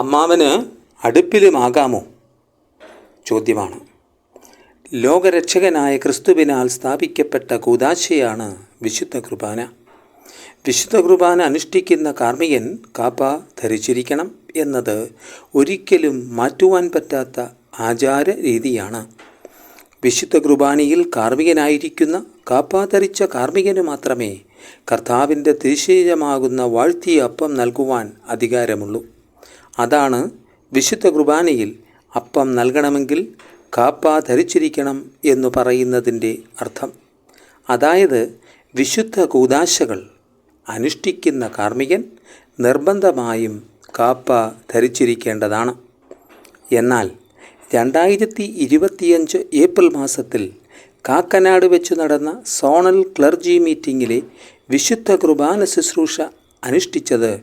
അമ്മാവന് അടുപ്പിലുമാകാമോ? ചോദ്യമാണ്. ലോകരക്ഷകനായ ക്രിസ്തുവിനാൽ സ്ഥാപിക്കപ്പെട്ട കൂതാശയാണ് വിശുദ്ധ കുർബാന. വിശുദ്ധ കുർബാന അനുഷ്ഠിക്കുന്ന കാർമ്മികൻ കാപ്പ ധരിച്ചിരിക്കണം എന്നത് ഒരിക്കലും മാറ്റുവാൻ പറ്റാത്ത ആചാര രീതിയാണ് വിശുദ്ധ കുർബാനയിൽ കാർമ്മികനായിരിക്കുന്ന കാപ്പ ധരിച്ച കാർമ്മികന് മാത്രമേ കർത്താവിന്റെ തിരിശീലമാകുന്ന വാഴ്ത്തിയ അപ്പം നൽകുവാൻ അധികാരമുള്ളൂ. അതാണ് വിശുദ്ധ കുർബാനയിൽ അപ്പം നൽകണമെങ്കിൽ കാപ്പ ധരിച്ചിരിക്കണം എന്നു പറയുന്നതിന്റെ അർത്ഥം. അതായത് വിശുദ്ധ കൂതാശകൾ അനുഷ്ഠിക്കുന്ന കാർമ്മികൻ നിർബന്ധമായും കാപ്പ ധരിച്ചിരിക്കേണ്ടതാണ്. എന്നാൽ രണ്ടായിരത്തി ഇരുപത്തിയഞ്ച് ഏപ്രിൽ മാസത്തിൽ കാക്കനാട് വെച്ച് നടന്ന സോണൽ ക്ലർജി മീറ്റിങ്ങിലെ വിശുദ്ധ കുർബാന ശുശ്രൂഷ അനുഷ്ഠിച്ചത്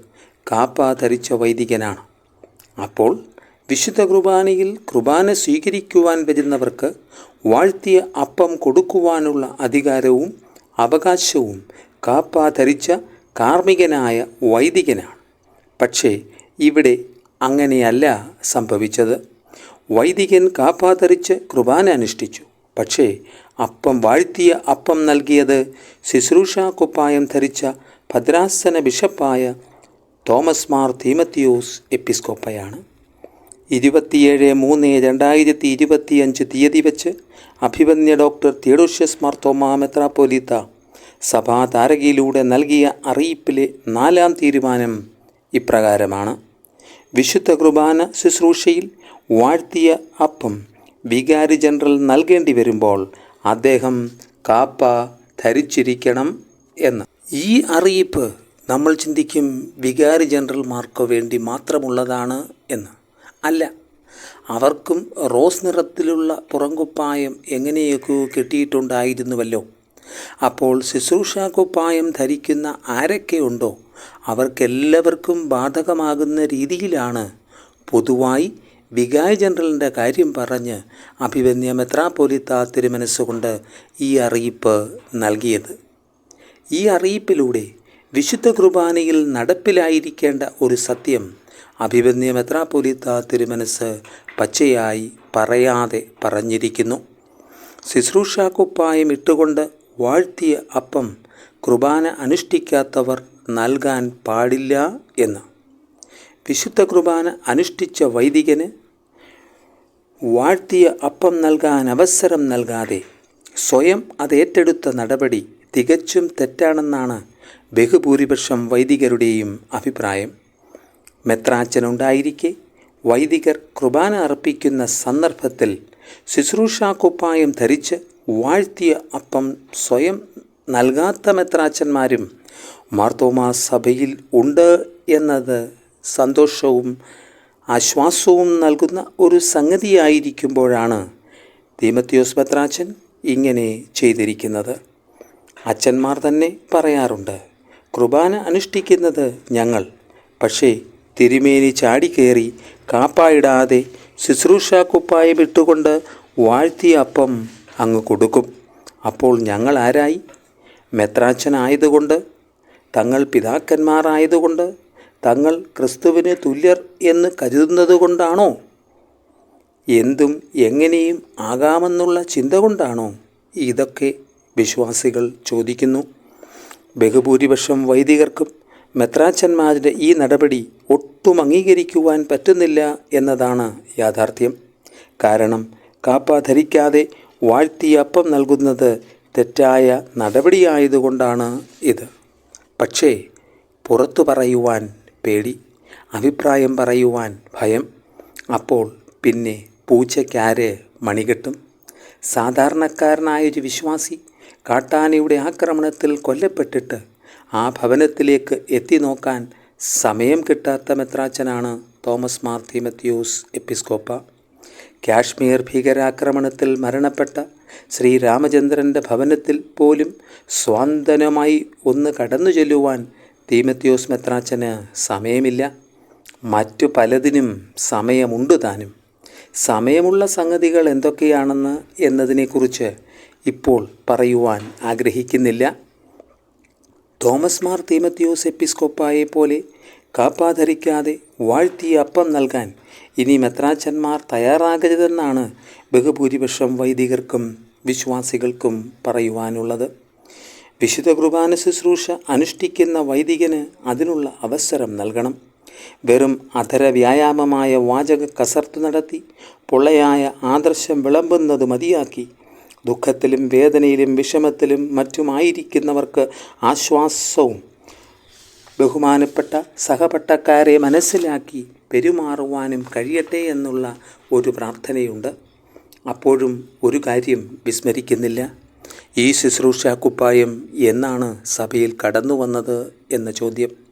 കാപ്പ ധരിച്ച വൈദികനാണ്. അപ്പോൾ വിശുദ്ധ കുർബാനയിൽ കുർബാന സ്വീകരിക്കുവാൻ വരുന്നവർക്ക് വാഴ്ത്തിയ അപ്പം കൊടുക്കുവാനുള്ള അധികാരവും അവകാശവും കാപ്പാ ധരിച്ച കാർമ്മികനായ വൈദികനാണ്. പക്ഷേ ഇവിടെ അങ്ങനെയല്ല സംഭവിച്ചത്. വൈദികൻ കാപ്പാ ധരിച്ച് കുർബാന അനുഷ്ഠിച്ചു. പക്ഷേ അപ്പം വാഴ്ത്തിയ അപ്പം നൽകിയത് ശുശ്രൂഷ കുപ്പായം ധരിച്ച ഭദ്രാസന ബിഷപ്പായ തോമസ് മാർ തീമത്തിയോസ് എപ്പിസ്കോപ്പയാണ്. ഇരുപത്തിയേഴ് മൂന്ന് രണ്ടായിരത്തി ഇരുപത്തിയഞ്ച് തീയതി വെച്ച് അഭിവന്യ ഡോക്ടർ തിയഡോഷ്യസ് മാർ തോമ മെത്രാപ്പോലിത്ത സഭാ താരകയിലൂടെ നൽകിയ അറിയിപ്പിലെ നാലാം തീരുമാനം ഇപ്രകാരമാണ്. വിശുദ്ധ കുർബാന ശുശ്രൂഷയിൽ വാഴ്ത്തിയ അപ്പം വികാരി ജനറൽ നൽകേണ്ടി വരുമ്പോൾ അദ്ദേഹം കാപ്പ ധരിച്ചിരിക്കണം എന്ന്. ഈ അറിയിപ്പ് നമ്മൾ ചിന്തിക്കും വികാരി ജനറൽമാർക്ക് വേണ്ടി മാത്രമുള്ളതാണ് എന്ന്. അല്ല അവർക്കും റോസ് നിറത്തിലുള്ള പുറങ്കുപ്പായം എങ്ങനെയൊക്കെയോ കിട്ടിയിട്ടുണ്ടായിരുന്നുവല്ലോ? അപ്പോൾ ശുശ്രൂഷാക്കുപ്പായം ധരിക്കുന്ന ആരൊക്കെയുണ്ടോ അവർക്കെല്ലാവർക്കും ബാധകമാകുന്ന രീതിയിലാണ് പൊതുവായി വികാരി ജനറലിന്റെ കാര്യം പറഞ്ഞ് അഭിവന്യ മെത്രാപൊലിത്ത തിരുമനസ്സുകൊണ്ട് ഈ അറിയിപ്പ് നൽകിയത്. ഈ അറിയിപ്പിലൂടെ വിശുദ്ധ കുർബാനയിൽ നടപ്പിലായിരിക്കേണ്ട ഒരു സത്യം അഭിവന്യ മെത്രാപൊലിത്ത തിരുമനസ് പച്ചയായി പറയാതെ പറഞ്ഞിരിക്കുന്നു. ശുശ്രൂഷാക്കുപ്പായം ഇട്ടുകൊണ്ട് വാഴ്ത്തിയ അപ്പം കുർബാന അനുഷ്ഠിക്കാത്തവർ നൽകാൻ പാടില്ല എന്ന്. വിശുദ്ധ കുർബാന അനുഷ്ഠിച്ച വൈദികന് വാഴ്ത്തിയ അപ്പം നൽകാൻ അവസരം നൽകാതെ സ്വയം അത് ഏറ്റെടുത്ത നടപടി തികച്ചും തെറ്റാണെന്നാണ് ബഹുഭൂരിപക്ഷം വൈദികരുടെയും അഭിപ്രായം. മെത്രാച്ചനുണ്ടായിരിക്കെ വൈദികർ കുർബാന അർപ്പിക്കുന്ന സന്ദർഭത്തിൽ ശുശ്രൂഷാക്കുപ്പായം ധരിച്ച് വാഴ്ത്തിയ അപ്പം സ്വയം നൽകാത്ത മെത്രാച്ചന്മാരും മാർത്തോമാ സഭയിൽ ഉണ്ട് എന്നത് സന്തോഷവും ആശ്വാസവും നൽകുന്ന ഒരു സംഗതിയായിരിക്കുമ്പോഴാണ് ദീമത്യോസ് മെത്രാച്ചൻ ഇങ്ങനെ ചെയ്തിരിക്കുന്നത്. അച്ഛന്മാർ തന്നെ പറയാറുണ്ട് കുർബാന അനുഷ്ഠിക്കുന്നത് ഞങ്ങൾ. പക്ഷേ തിരുമേനി ചാടിക്കേറി കാപ്പായിടാതെ ശുശ്രൂഷ കുപ്പായം വിട്ടുകൊണ്ട് വാഴ്ത്തിയ അപ്പം അങ്ങ് കൊടുക്കും. അപ്പോൾ ഞങ്ങൾ ആരായി? മെത്രാച്ചനായതുകൊണ്ട് തങ്ങൾ പിതാക്കന്മാരായതുകൊണ്ട് തങ്ങൾ ക്രിസ്തുവിന് തുല്യർ എന്ന് കരുതുന്നത് കൊണ്ടാണോ എന്തും എങ്ങനെയും ആകാമെന്നുള്ള ചിന്ത കൊണ്ടാണോ ഇതൊക്കെ വിശ്വാസികൾ ചോദിക്കുന്നു. ബഹുഭൂരിപക്ഷം വൈദികർക്കും മെത്രാച്ചന്മാരുടെ ഈ നടപടി ഒട്ടും അംഗീകരിക്കുവാൻ പറ്റുന്നില്ല എന്നതാണ് യാഥാർത്ഥ്യം. കാരണം കാപ്പ ധരിക്കാതെ വാഴ്ത്തിയ അപ്പം നൽകുന്നത് തെറ്റായ നടപടിയായതുകൊണ്ടാണ് ഇത്. പക്ഷേ പുറത്തു പറയുവാൻ പേടി അഭിപ്രായം പറയുവാൻ ഭയം. അപ്പോൾ പിന്നെ പൂച്ചയ്ക്കാരെ മണികെട്ടും സാധാരണക്കാരനായൊരു വിശ്വാസി കാട്ടാനയുടെ ആക്രമണത്തിൽ കൊല്ലപ്പെട്ടിട്ട് ആ ഭവനത്തിലേക്ക് എത്തി നോക്കാൻ സമയം കിട്ടാത്ത മെത്രാച്ചനാണ് തോമസ് മാർ തീമത്യൂസ് എപ്പിസ്കോപ്പ. കാശ്മീർ ഭീകരാക്രമണത്തിൽ മരണപ്പെട്ട ശ്രീരാമചന്ദ്രന്റെ ഭവനത്തിൽ പോലും സ്വാന്തനമായി ഒന്ന് കടന്നു ചെല്ലുവാൻ തീമത്യോസ് മെത്രാച്ചന് സമയമില്ല. മറ്റു പലതിനും സമയമുണ്ട് താനും. സമയമുള്ള സംഗതികൾ എന്തൊക്കെയാണെന്ന് എന്നതിനെക്കുറിച്ച് ഇപ്പോൾ പറയുവാൻ ആഗ്രഹിക്കുന്നില്ല. തോമസ് മാർ തീമത്യോസ് എപ്പിസ്കോപ്പായെ പോലെ കാപ്പാധരിക്കാതെ വാഴ്ത്തി അപ്പം നൽകാൻ ഇനി മെത്രാച്ചന്മാർ തയ്യാറാകരുതെന്നാണ് ബഹുഭൂരിപക്ഷം വൈദികർക്കും വിശ്വാസികൾക്കും പറയുവാനുള്ളത്. വിശുദ്ധ കുർബാന ശുശ്രൂഷ അനുഷ്ഠിക്കുന്ന വൈദികന് അതിനുള്ള അവസരം നൽകണം. വെറും അധര വ്യായാമമായ വാചക കസർത്ത് നടത്തി പൊള്ളയായ ആദർശം വിളമ്പുന്നത് മതിയാക്കി. ദുഃഖത്തിലും വേദനയിലും വിഷമത്തിലും മറ്റുമായിരിക്കുന്നവർക്ക് ആശ്വാസവും ബഹുമാനപ്പെട്ട സഹപട്ടക്കാരെ മനസ്സിലാക്കി പെരുമാറുവാനും കഴിയട്ടെ എന്നുള്ള ഒരു പ്രാർത്ഥനയുണ്ട്. അപ്പോഴും ഒരു കാര്യം വിസ്മരിക്കുന്നില്ല. ഈ ശുശ്രൂഷ കുപ്പായം എന്നാണ് സഭയിൽ കടന്നു വന്നത് എന്ന ചോദ്യം.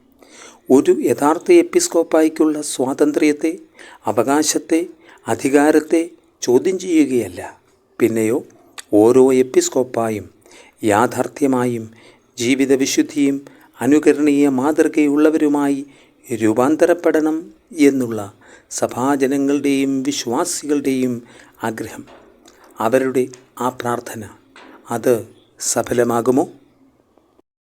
ഒരു യഥാർത്ഥ എപ്പിസ്കോപ്പായിക്കുള്ള സ്വാതന്ത്ര്യത്തെ അവകാശത്തെ അധികാരത്തെ ചോദ്യം ചെയ്യുകയല്ല. പിന്നെയോ ഓരോ എപ്പിസ്കോപ്പായും യാഥാർത്ഥ്യമായും ജീവിതവിശുദ്ധിയും അനുകരണീയ മാതൃകയുള്ളവരുമായി രൂപാന്തരപ്പെടണം എന്നുള്ള സഭാജനങ്ങളുടെയും വിശ്വാസികളുടെയും ആഗ്രഹം. അവരുടെ ആ പ്രാർത്ഥന അത് സഫലമാകുമോ?